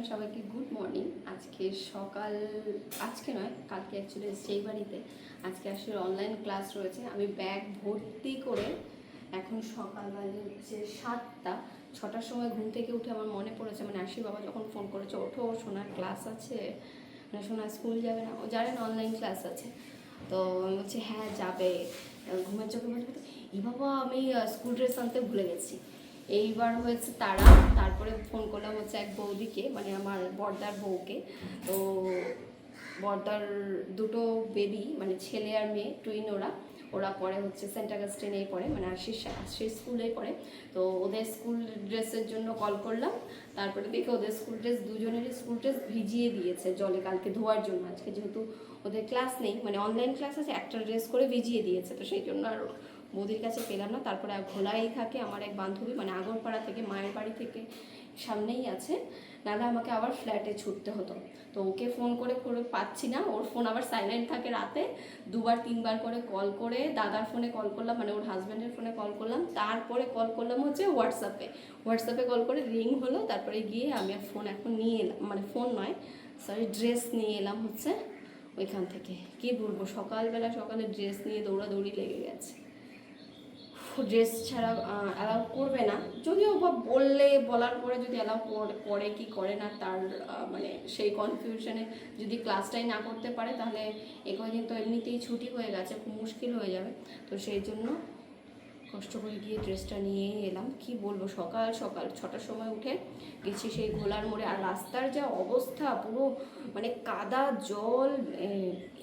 Friend সবাইকে good morning আজকে সকাল, আজকে নয়, কালকে অ্যাকচুয়ালি সেই বাড়িতে আজকে আসলে অনলাইন ক্লাস রয়েছে। আমি ব্যাগ ভর্তি করে এখন সকাল বাজে হচ্ছে সাতটা, ছটার সময় ঘুম থেকে উঠে আমার মনে পড়েছে মানে আশি বাবা যখন ফোন করেছে, ওঠো সোনার ক্লাস আছে। মানে সোনা স্কুল যাবে না, ও জানেন অনলাইন ক্লাস আছে। তো আমি বলছি হ্যাঁ যাবে। ঘুমের চোখে বলছে ই বাবা, আমি স্কুল ড্রেস আনতে ভুলে গেছি। এইবার হয়েছে তারা, তারপরে ফোন করলাম হচ্ছে এক বৌদিকে মানে আমার বর্দার বউকে। তো বর্দার দুটো বেবি মানে ছেলে আর মেয়ে টুইন ওরা। ওরা পরে হচ্ছে সেন্ট অগাস্টিনেই পড়ে মানে আশিস আশিস স্কুলেই পড়ে তো ওদের স্কুল ড্রেসের জন্য কল করলাম। তারপরে দেখে ওদের স্কুল ড্রেস দুজনেরই স্কুল ড্রেস ভিজিয়ে দিয়েছে জলে কালকে ধোয়ার জন্য। আজকে যেহেতু ওদের ক্লাস নেই মানে অনলাইন ক্লাস আছে, একটা ড্রেস করে ভিজিয়ে দিয়েছে। তো সেই জন্য আর বৌদির কাছে পেলাম না। তারপরে ভোলাই থাকে আমার এক বান্ধবী মানে আগরপাড়া থেকে, মায়ের বাড়ি থেকে সামনেই আছে। নাহলে আমাকে আবার ফ্ল্যাটে ছুটতে হতো। তো ওকে ফোন করে করে পাচ্ছি না। ওর ফোন আবার সাইলেন্ট থাকে রাতে। দুবার, তিনবার করে কল করে দাদার ফোনে কল করলাম মানে ওর হাজব্যান্ডের ফোনে কল করলাম। তারপরে কল করলাম হচ্ছে হোয়াটসঅ্যাপে হোয়াটসঅ্যাপে কল করে রিং হলো। তারপরে গিয়ে আমি ফোন এখন নিয়ে এলাম মানে ফোন নয় সরি ড্রেস নিয়ে এলাম হচ্ছে ওইখান থেকে। কি বলব? সকালবেলা সকালে ড্রেস নিয়ে দৌড়াদৌড়ি লেগে গেছে। ড্রেস ছাড়া অ্যালাউ করবে না। যদিও বা বললে, বলার পরে যদি অ্যালাউ করে কি করে না, তার মানে সেই কনফিউশনে যদি ক্লাসটাই না করতে পারে, তাহলে এ কদিন তো এমনিতেই ছুটি হয়ে গেছে, খুব মুশকিল হয়ে যাবে। তো সেই জন্য কষ্ট করে গিয়ে ড্রেসটা নিয়ে এলাম। কি বলব? সকাল সকাল ছটার সময় উঠে গেছি সেই ঘোলার মোড়ে। আর রাস্তার যা অবস্থা, পুরো মানে কাদা, জল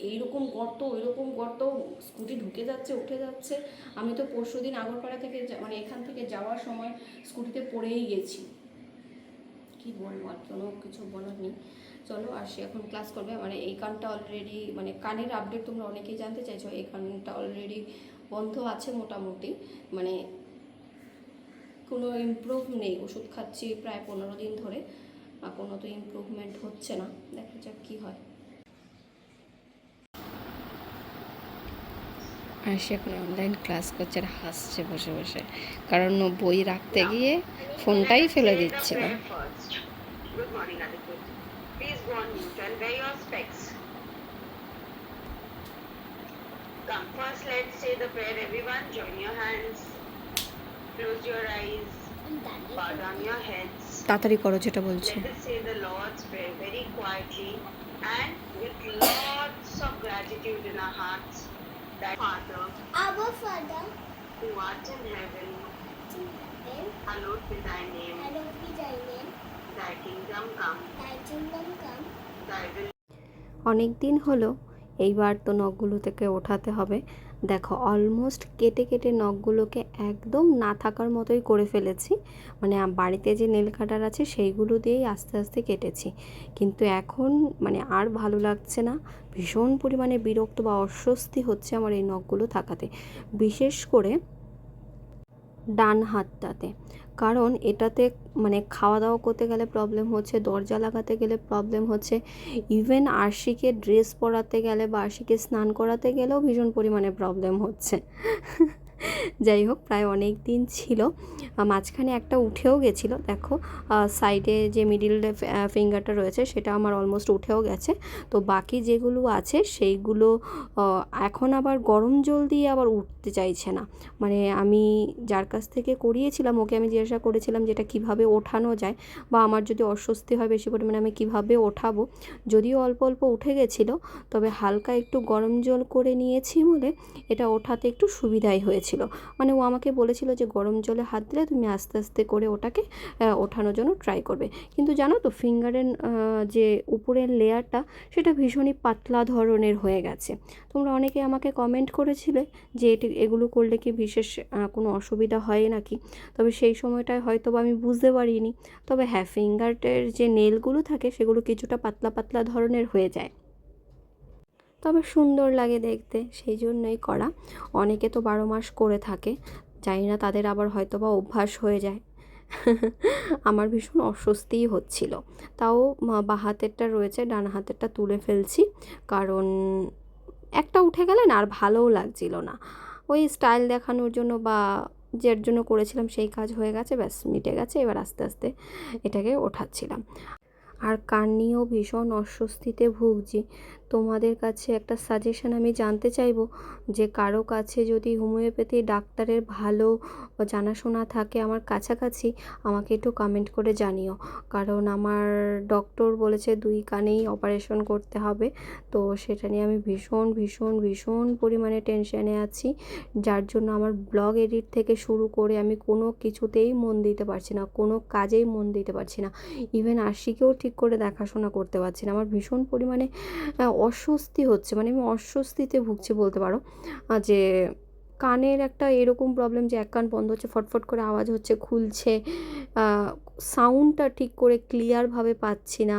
এইরকম গর্ত, ওইরকম গর্ত, স্কুটি ঢুকে যাচ্ছে, উঠে যাচ্ছে। আমি তো পরশু দিন আগরপাড়া থেকে মানে এখান থেকে যাওয়ার সময় স্কুটিতে পড়েই গেছি। কি বলব? আর কোনো কিছু বলার নেই। চলো আসি এখন ক্লাস করবে। মানে এই কানটা অলরেডি মানে কানের আপডেট তোমরা অনেকেই জানতে চাইছো, এই কানটা অলরেডি বন্ধ আছে মোটামুটি। মানে কোনো ইমপ্রুভ নেই ওষুধ খাচ্ছি প্রায় পনেরো দিন ধরে। আর কোনো তো ইমপ্রুভমেন্ট হচ্ছে না। দেখা যাক কী হয়। আর সে এখন অনলাইন ক্লাস করছে আর হাসছে বসে বসে। কারণ ও বই রাখতে গিয়ে ফোনটাই ফেলে দিচ্ছিল Come, first let's say the prayer, everyone. Join your hands. Close your eyes. Bow down your heads. তাড়াতাড়ি করো যেটা বলছে Let us say the Lord's Prayer very quietly and with lots of gratitude in our hearts. That Father, Our Father, who art in heaven, hallowed be thy name. hallowed be thy name, Thy kingdom come. thy kingdom come, Thy will অনেক দিন হলো এইবার তো নখগুলো থেকে ওঠাতে হবে। দেখো almost কেটে কেটে নখগুলোকে একদম না থাকার মতোই করে ফেলেছি। মানে বাড়িতে যে নেল কাটার আছে সেইগুলো দিয়েই আস্তে আস্তে কেটেছি। কিন্তু এখন মানে আর ভালো লাগছে না। ভীষণ পরিমাণে বিরক্ত বা অস্বস্তি হচ্ছে আমার এই নখগুলো থাকাতে। বিশেষ করে ডান হাতটাতে। কারণ এটাতে মানে খাওয়া দাওয়া করতে গেলে প্রবলেম হচ্ছে, দরজা লাগাতে গেলে প্রবলেম হচ্ছে। ইভেন আর্শিকে ড্রেস পরাতে গেলে বা আরশিকে স্নান করাতে গেলেও ভীষণ পরিমাণে প্রবলেম হচ্ছে। যাই হোক, প্রায় অনেক দিন ছিল। মাঝখানে একটা উঠেও গেছিল। দেখো সাইডে যে মিডিল ফিঙ্গারটা রয়েছে, সেটা আমার অলমোস্ট উঠেও গেছে। তো বাকি যেগুলো আছে, সেইগুলো এখন আবার গরম জল দিয়ে আবার উঠতে চাইছে না। মানে আমি যার কাছ থেকে করিয়েছিলাম, ওকে আমি জিজ্ঞাসা করেছিলাম যে এটা কীভাবে ওঠানো যায়, বা আমার যদি অস্বস্তি হয় বেশি পরিমাণে, আমি কীভাবে ওঠাবো? যদিও অল্প অল্প উঠে গেছিল, তবে হালকা একটু গরম জল করে নিয়েছি বলে এটা ওঠাতে একটু সুবিধাই হয়েছিল মানে ও আমাকে বলেছিল যে, গরম জলে হাত দিলে তুমি আস্তে আস্তে করে ওটাকে ওঠানোর জন্য ট্রাই করবে। কিন্তু জানো তো ফিঙ্গারের যে উপরের লেয়ারটা সেটা ভীষণই পাতলা ধরনের হয়ে গেছে। তোমরা অনেকে আমাকে কমেন্ট করেছিলে যে, এটি, এগুলো করলে কি বিশেষ কোনো অসুবিধা হয় নাকি? তবে সেই সময়টায় হয়তো বা আমি বুঝতে পারিনি। তবে হ্যাঁ ফিঙ্গারটের যে নেলগুলো থাকে, সেগুলো কিছুটা পাতলা পাতলা ধরনের হয়ে যায়। তবে সুন্দর লাগে দেখতে সেই জন্যই করা। অনেকে তো বারো মাস করে থাকে, জানি না তাদের আবার হয়তো বা অভ্যাস হয়ে যায়। আমার ভীষণ অস্বস্তিই হচ্ছিল। তাও বা হাতেরটা রয়েছে, ডান হাতেরটা তুলে ফেলছি, কারণ একটা উঠে গেলে না আর ভালোও লাগছিল না। ওই স্টাইল দেখানোর জন্য বা যার জন্য করেছিলাম সেই কাজ হয়ে গেছে, ব্যাস মিটে গেছে, এবার আস্তে আস্তে এটাকে ওঠাচ্ছিলাম। আর কান নিয়েও ভীষণ অস্বস্তিতে ভুগছি। তোমাদের কাছে একটা সাজেশন আমি জানতে চাইব যে কারও কাছে যদি হোমিওপ্যাথি ডাক্তারের ভালো জানাশোনা থাকে আমার কাছাকাছি, আমাকে একটু কমেন্ট করে জানিও। কারণ আমার ডক্টর বলেছে দুই কানেই অপারেশন করতে হবে। তো সেটা নিয়ে আমি ভীষণ ভীষণ ভীষণ পরিমাণে টেনশানে আছি। যার জন্য আমার ব্লগ এডিট থেকে শুরু করে আমি কোনো কিছুতেই মন দিতে পারছি না, কোনো কাজেই মন দিতে পারছি না। ইভেন আশিকেও ঠিক করে দেখাশোনা করতে পারছি না। আমার ভীষণ পরিমাণে অস্বস্তি হচ্ছে মানে আমি অস্বস্তিতে ভুগছি বলতে পারো যে কানের একটা এরকম প্রবলেম যে এক কান বন্ধ হচ্ছে, ফটফট করে আওয়াজ হচ্ছে, খুলছে সাউন্ডটা ঠিক করে ক্লিয়ারভাবে পাচ্ছি না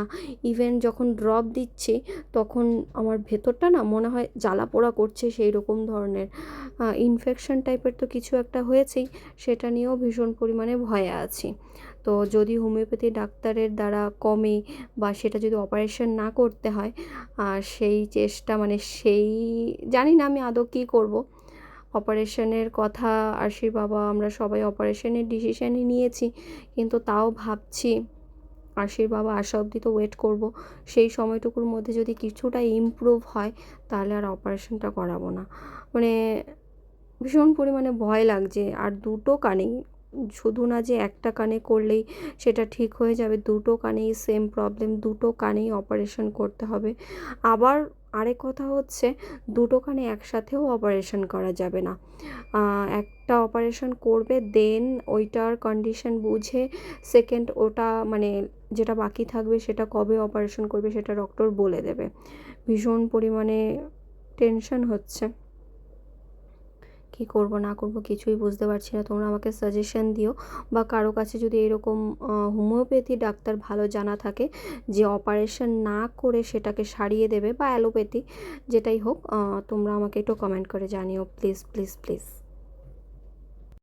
ইভেন যখন ড্রপ দিচ্ছি, তখন আমার ভেতরটা না মনে হয় জ্বালা পোড়া করছে সেই রকম ধরনের ইনফেকশন টাইপের তো কিছু একটা হয়েছেই, সেটা নিয়েও ভীষণ পরিমাণে ভয়ে আছি। তো যদি হোমিওপ্যাথি ডাক্তারের দ্বারা কমে বা সেটা যদি অপারেশন না করতে হয় সেই চেষ্টা মানে সেই, জানি না আমি আদৌ কী করব। অপারেশনের কথা আশির বাবা, আমরা সবাই অপারেশনের ডিসিশানই নিয়েছি, কিন্তু তাও ভাবছি আশির বাবা আসা অবধি তো ওয়েট করব। সেই সময়টুকুর মধ্যে যদি কিছুটা ইমপ্রুভ হয়, তাহলে আর অপারেশনটা করাবো না। মানে ভীষণ পরিমাণে ভয় লাগছে, আর দুটো কানেই শুধু না যে একটা কানে করলেই সেটা ঠিক হয়ে যাবে, দুটো কানেই সেম প্রবলেম দুটো কানেই অপারেশন করতে হবে। আবার আরেক কথা হচ্ছে, দুটো কানে একসাথেও অপারেশন করা যাবে না। একটা অপারেশন করবে দেন ওইটার কন্ডিশন বুঝে সেকেন্ড ওটা মানে যেটা বাকি থাকবে সেটা কবে অপারেশন করবে সেটা ডক্টর বলে দেবে। ভীষণ পরিমাণে টেনশন হচ্ছে। কী করব, না করব কিছুই বুঝতে পারছি না। তোমরা আমাকে সাজেশন দিও বা কারও কাছে যদি এরকম হোমিওপ্যাথি ডাক্তার ভালো জানা থাকে যে অপারেশন না করে সেটাকে সারিয়ে দেবে বা অ্যালোপ্যাথি যেটাই হোক তোমরা আমাকে একটু কমেন্ট করে জানিও। Please please please